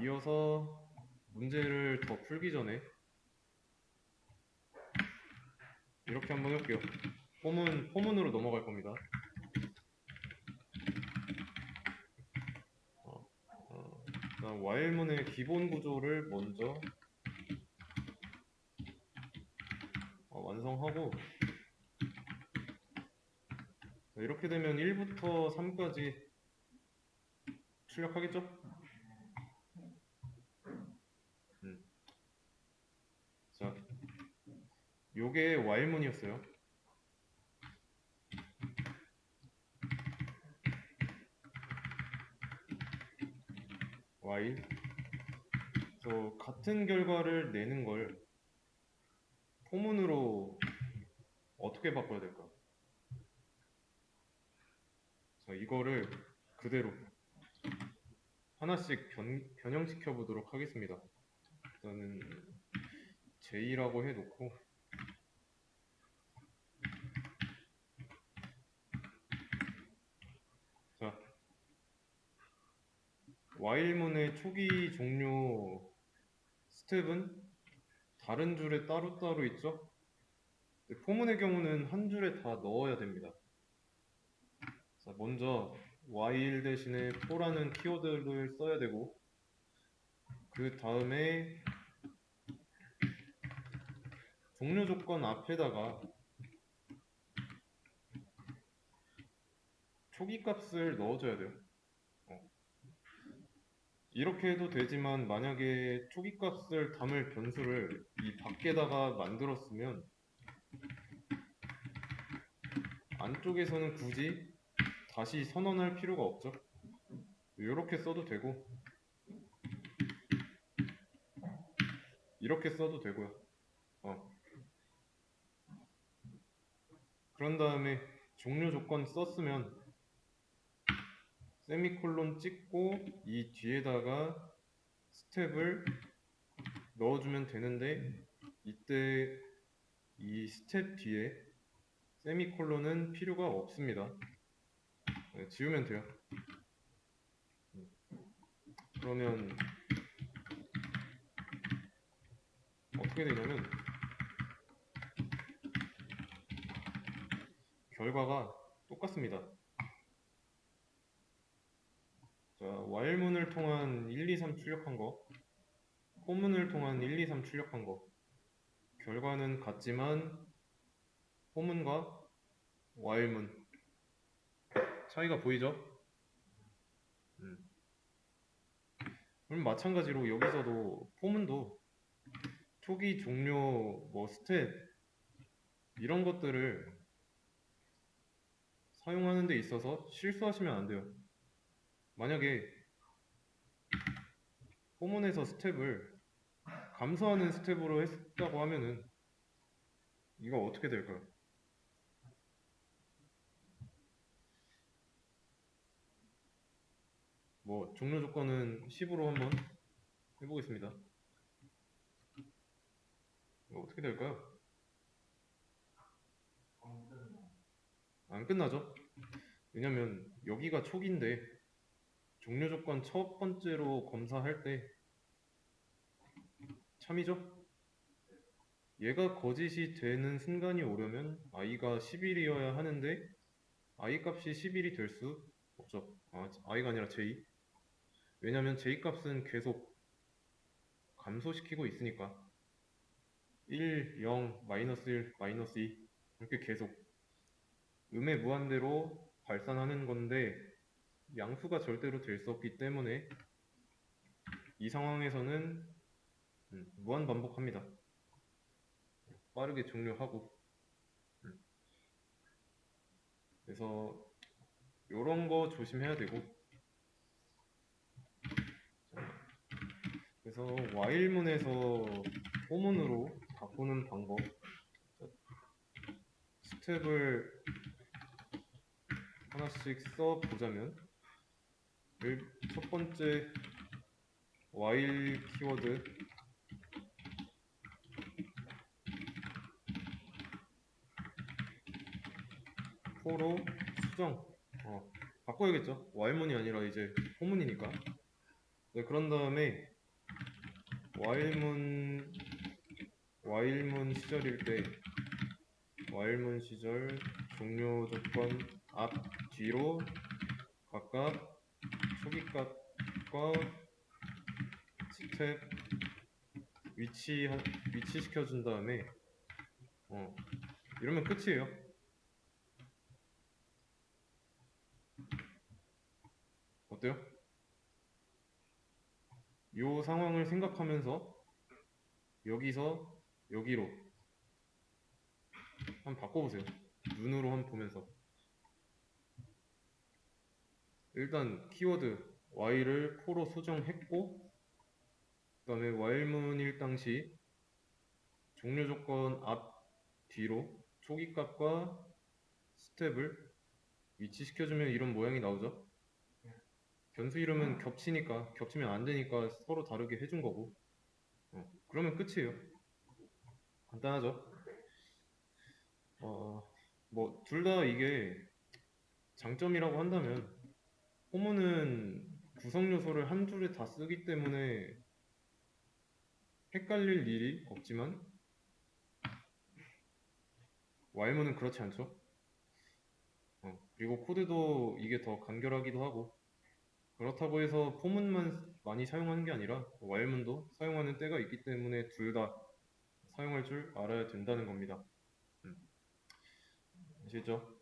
이어서 문제를 더 풀기 전에 이렇게 한번 해볼게요. 포문, 포문으로 넘어갈 겁니다. 어, 어, 와일문의 기본 구조를 먼저 어, 완성하고 자, 이렇게 되면 1부터 3까지 출력하겠죠? 음. 자, 요게 와일문이었어요. while 그래서 같은 결과를 내는 걸 포문으로 어떻게 바꿔야 될까? 자, 이거를 그대로 하나씩 변, 변형시켜 보도록 하겠습니다. 일단은 J라고 해놓고 자 와일문의 초기 종료 스텝은 다른 줄에 따로따로 있죠? 근데 포문의 경우는 한 줄에 다 넣어야 됩니다. 자, 먼저 while 대신에 for라는 키워드를 써야 되고 그 다음에 종료 조건 앞에다가 초기 값을 넣어줘야 돼요. 어. 이렇게 해도 되지만 만약에 초기 값을 담을 변수를 이 밖에다가 만들었으면 안쪽에서는 굳이 다시 선언할 필요가 없죠. 이렇게 써도 되고 이렇게 써도 되고요. 어. 그런 다음에 종료 조건 썼으면 세미콜론 찍고 이 뒤에다가 스텝을 넣어주면 되는데 이때 이 스텝 뒤에 세미콜론은 필요가 없습니다. 네, 지우면 돼요. 음. 그러면 어떻게 되냐면 결과가 똑같습니다. 자, while문을 통한 1, 2, 3 출력한 거, 포문을 통한 1, 2, 3 출력한 거, 결과는 같지만 포문과 while문 차이가 보이죠? 음. 그럼 마찬가지로 여기서도 포문도 초기 종료 뭐 스텝 이런 것들을 사용하는 데 있어서 실수하시면 안 돼요. 만약에 포문에서 스텝을 감소하는 스텝으로 했다고 하면은 이거 어떻게 될까요? 뭐 종료 조건은 10으로 한번 해보겠습니다. 이거 어떻게 될까요? 안 끝나죠? 왜냐면 여기가 초기인데 종료 조건 첫 번째로 검사할 때 참이죠? 얘가 거짓이 되는 순간이 오려면 i가 11이어야 하는데 i 값이 11이 될 수 없죠. 아, i가 아니라 j. 왜냐면 j 값은 계속 감소시키고 있으니까 1, 0, 마이너스 1, 마이너스 2 이렇게 계속 음의 무한대로 발산하는 건데 양수가 절대로 될 수 없기 때문에 이 상황에서는 음, 무한 반복합니다. 빠르게 종료하고 음. 그래서 이런 거 조심해야 되고 자, 그래서 while문에서 포문으로 바꾸는 방법 자, 스텝을 하나씩 써 보자면 첫 번째 while 키워드. 포로 수정. 어, 바꿔야겠죠? while문이 아니라 이제 포문이니까. 네, 그런 다음에 while문 while문 시절일 때 while문 시절 종료 조건 앞 뒤로 각각 초기값과 스텝 위치 위치 시켜준 다음에 어 이러면 끝이에요. 어때요? 요 상황을 생각하면서 여기서 여기로 한번 바꿔보세요. 눈으로 한번 보면서 일단 키워드 y를 포로 수정했고 그 다음에 while문일 당시 종료 조건 앞 뒤로 초기 값과 스텝을 위치시켜주면 이런 모양이 나오죠. 변수 이름은 겹치니까 겹치면 안 되니까 서로 다르게 해준 거고 어, 그러면 끝이에요. 간단하죠. 어, 뭐 둘 다 이게 장점이라고 한다면 포문은 구성 요소를 한 줄에 다 쓰기 때문에 헷갈릴 일이 없지만 와일문은 그렇지 않죠. 어, 그리고 코드도 이게 더 간결하기도 하고 그렇다고 해서 포문만 많이 사용하는 게 아니라 와일문도 사용하는 때가 있기 때문에 둘 다 사용할 줄 알아야 된다는 겁니다. 음. 아시죠?